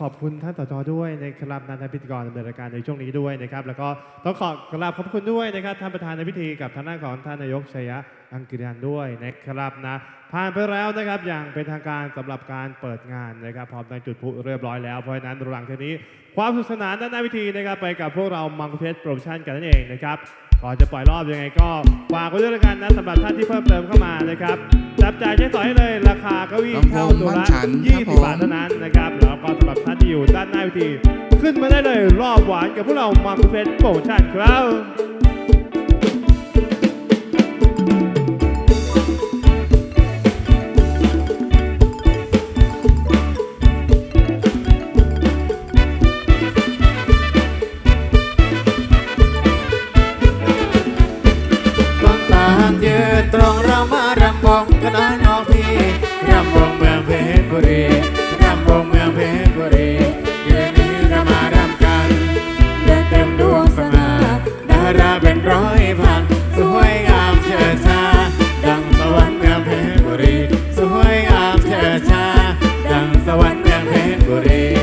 ขอบคุณท่านสจด้วยนะครับนันทพิธีกรดำเนินรายการในช่วงนี้ด้วยนะครับ แล้วก็ต้องขอกราบขอบคุณด้วยนะครับท่านประธานในพิธีกับทางด้านของท่านนายกชัยยะอังกิรันด้วยนะครับนะผ่านไปแล้วนะครับอย่างเป็นทางการสำหรับการเปิดงานนะครับพร้อมตั้งจุดพลุเรียบร้อยแล้วเพราะฉะนั้นหลังจากนี้ความสนุกสนานด้านหน้าพิธีนะครับไปกับพวกเรามังคุเทสโปรโมชั่นกันนั่นเองนะครับก่อนจะปล่อยรอบยังไงก็ฝากไว้ด้วยแล้วกันนะสำหรับท่านที่เพิ่มเติมเข้ามานะครับจับจ่ายใช้สอยได้เลยราคาเก้าอี้เข้าตัวละลำโพงบ้านฉันครับผม20 บาทเท่านั้นนะครับ อยู่ด้านหน้าพิธีขึ้นมาได้เลยรอบหวานกับพวกเรามังคุเทสโปรชั่นครับต้องตามยืนตรงเรามารำวงคณะน้องพี่รำวงเมืองเพชรบุรี เ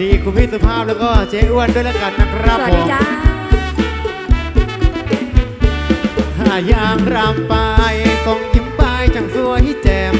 ดี คุณพี่สุภาพแล้วก็เจ๊อ้วนด้วยแล้วกันนะครับสวัสผดีมจ้าถ้ายางรำไปต้องยิ้มไปจังสวยแจ่ม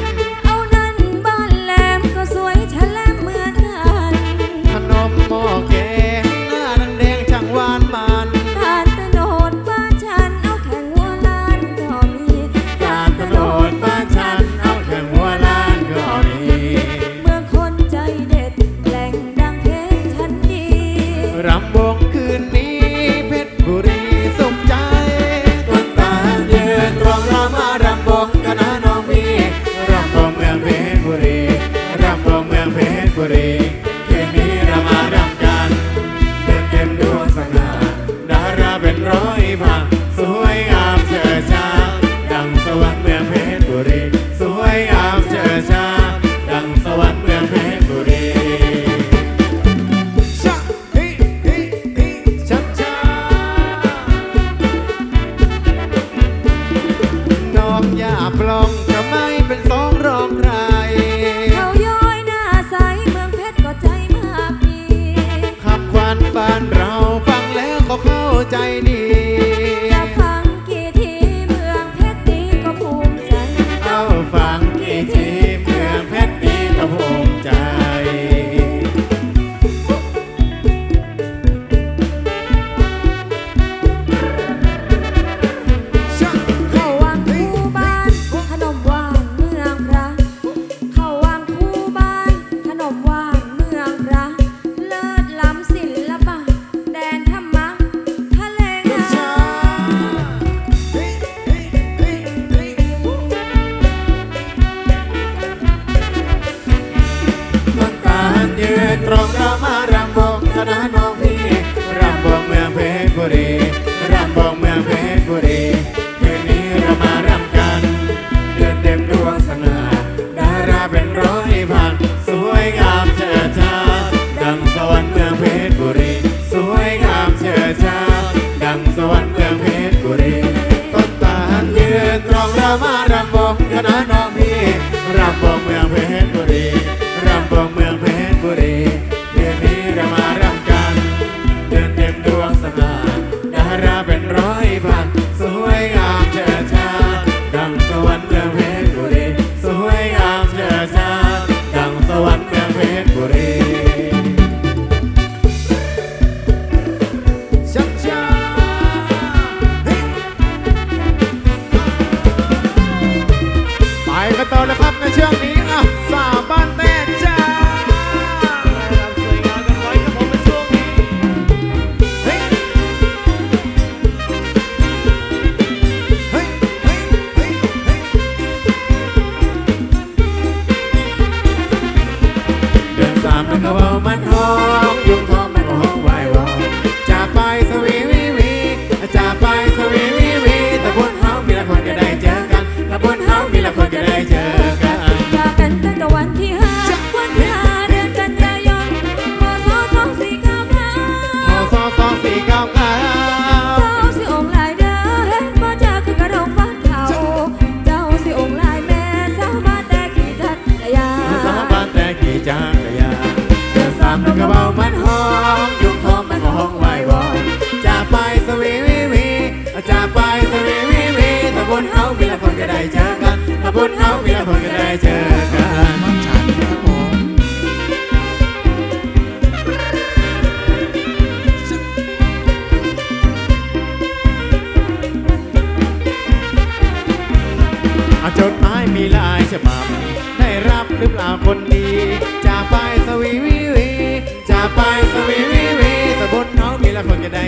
คณะน้องพี่รำวงเมืองเพชรบุรีรำวงเมืองเพชรบุรีคืนนี้เรามารำกัน เดือนเต็มดวงสง่าดาราเป็นร้อยพันสวยงามเชิดชาดังสวรรค์เมืองเพชรบุรี สวยงามเชิดชาดังสวรรค์เมืองเพชรบุรีต้นตาลยืนตรองเรามารำวงคณะน้อง How about my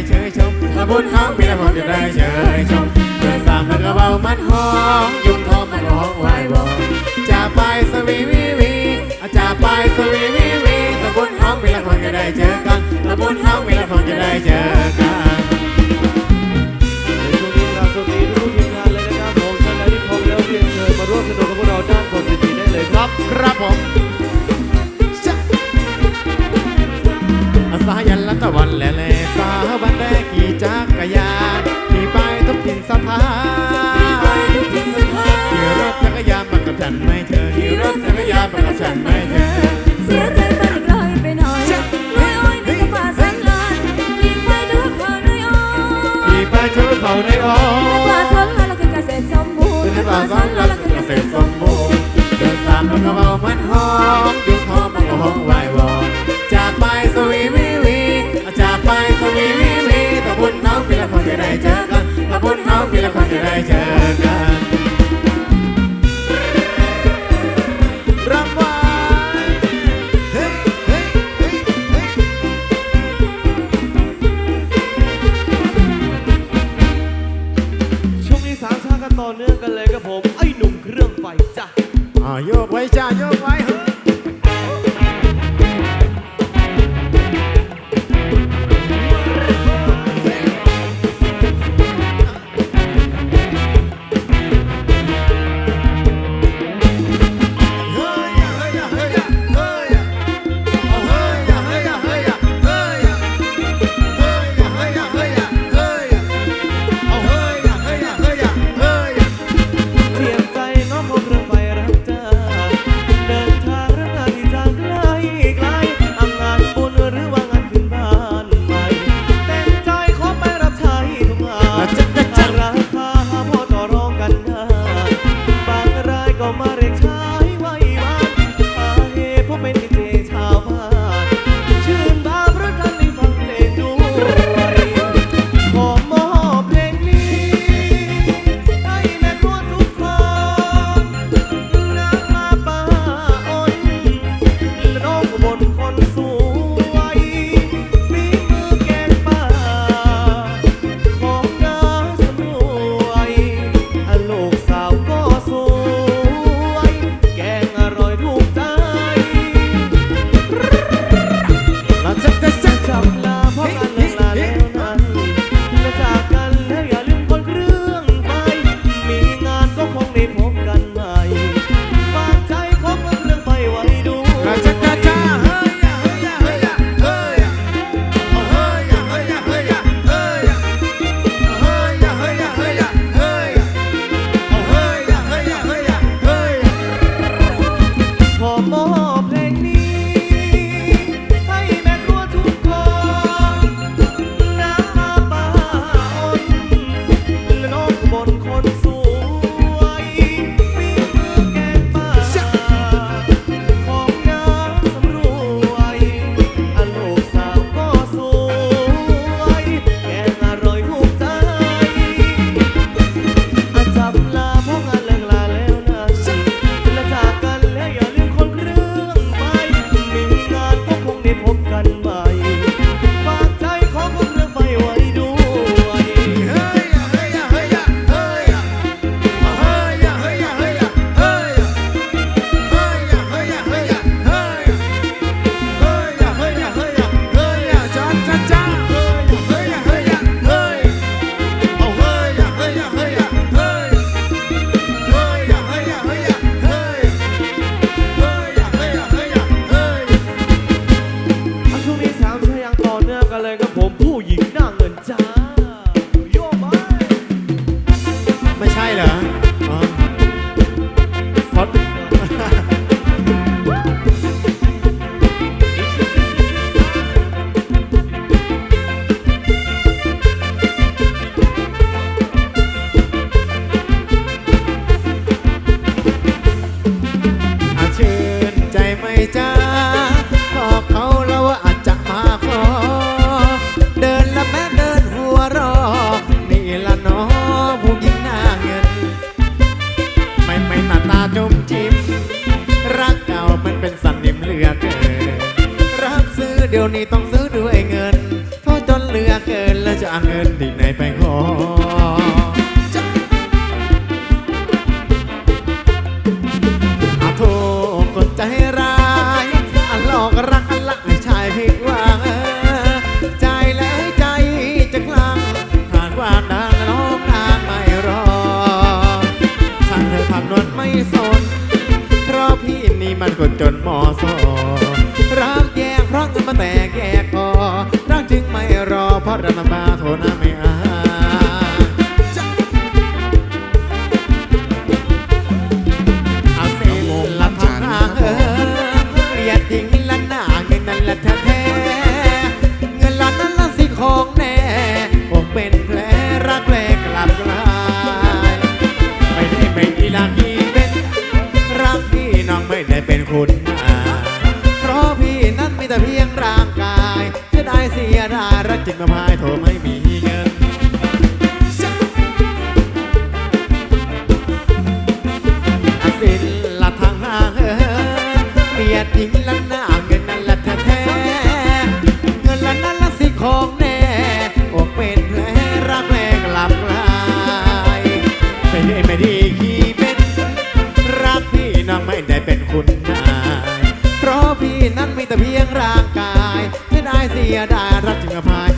เชยชมกระบุญของพี่ละคนจะได้เชยชมเพื่อสามมันกระเบามันหองยุงทองมันห้องไหววอจะไปสวีวีวีจะไปสวีวีวีถ้าบุญของพี่ละคนจะได้เจอกันถ้าบุญของพี่ละคนจะได้เจอกันมาร่วมสนุกกับพวกเราด้านนเวทีได้เลยครับครับผมสายันละตะวันแลแลย รื่องไฟจ้ะอ่าโยกไว้จ้าโยกไว้เฮ้ เดี๋ยวนี้ต้องซื้อด้วยเงินเพราะจนเหลือเกินแล้วจะเอาเงินที่ไหนไปขออาโทษคนใจร้ายอันหลอกรักอันละไชายผิดหวังใจและใจจะคลั่งผ่านว่าดังน้องนาไม่รอสั่งเธอผ่นวลไม่สน เพราะพี่นี่มันคนจนมอสอ คงเป็นแผลรักแลกลับกลายไม่ได้เป็นกีฬากีเป็นรักพี่น้องไม่ได้เป็นคุณอาเพราะพี่นั้นมีแต่เพียงร่างกายจะได้เสียดาย จริงมาพายโถไม่มีเงินสิลละทางห่างเออเบียดหญิงละหน้าเงินนั่นละแท้เงินละนั้นละสิของแน่อกเป็นแผลรักแรงกลับลายไม่ได้ไม่ดีขี้เป็นรักพี่น้องไม่ได้เป็นคุณนายเพราะพี่นั้นมีแต่เพียงร่าง ยจะได้เสียดารักจึงอภัย